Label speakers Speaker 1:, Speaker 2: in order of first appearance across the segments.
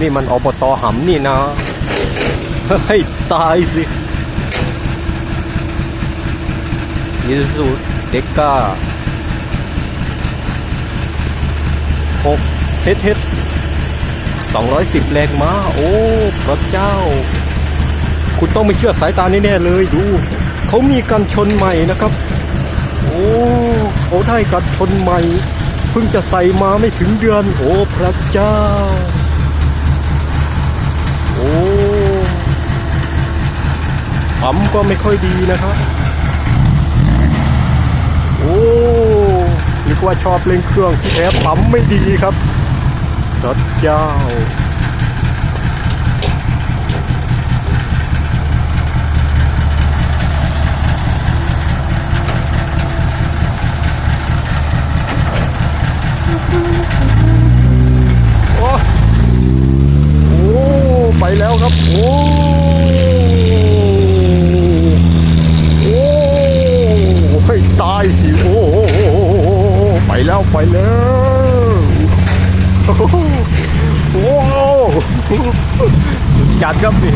Speaker 1: นี่มันอบตอหำนี่นะให้ตายสิยิสุเด็กก้าหกเฮ็ดเฮ็ดสองร้อยสิบแรงม้า โอ้พระเจ้า คุณต้องไม่เชื่อสายตาแน่ๆเลยดู เขามีกันชนใหม่นะครับ โอ้เขาได้กันชนใหม่ เพิ่งจะใส่มาไม่ถึงเดือน โอ้พระเจ้า โอ้ ปั๊มก็ไม่ค่อยดีนะครับ โอ้นึกว่าชอบเล่นเครื่องที่แท้ปั๊มไม่ดีครับระเจ้าโอ้โอ้ไปแล้วครับ โอ้ แล้วไปแล้วโอ้โหจัดครับนี่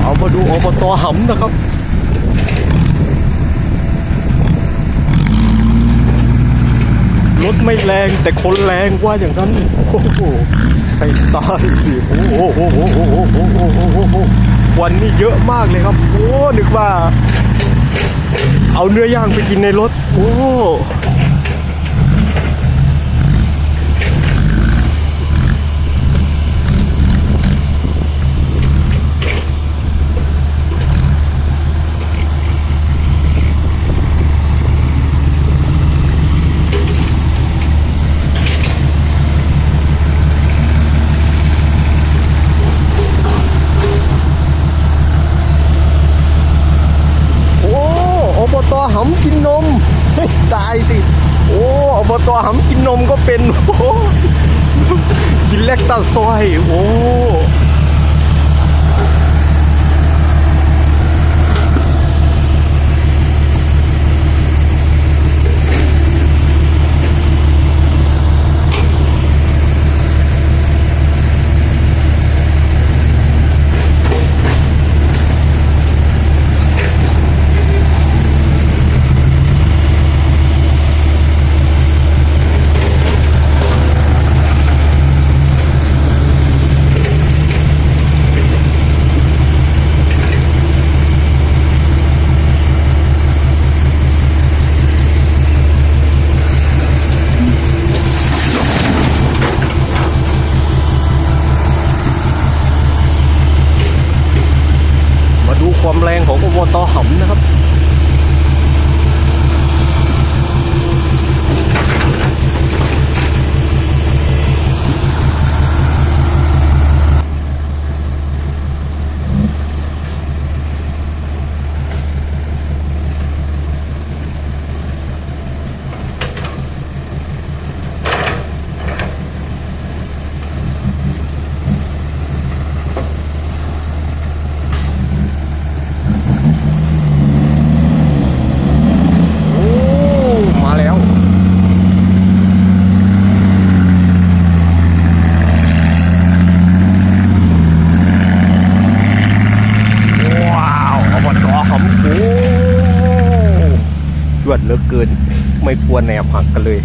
Speaker 1: เอามาดูอบตหำนะครับรถไม่แรงแต่คนแรงว่าอย่างนั้น โอ้โหไปตายสิโอ้โห ควันนี้เยอะมากเลยครับ โอ้นึกว่า เอาเนื้อย่างไปกินในรถ โอ้ โอ้อบตหำกินนมเฮ้ยตายสิ โอ้อบตหำกินนมก็เป็นโอ้กินแลคตาซอยโอ้ แรงของอบตหำนะครับ โอ้ มาแล้ว ว้าวอบตหำโอ้จวดเหลือเกิน ไม่กลัวแนวหักกันเลย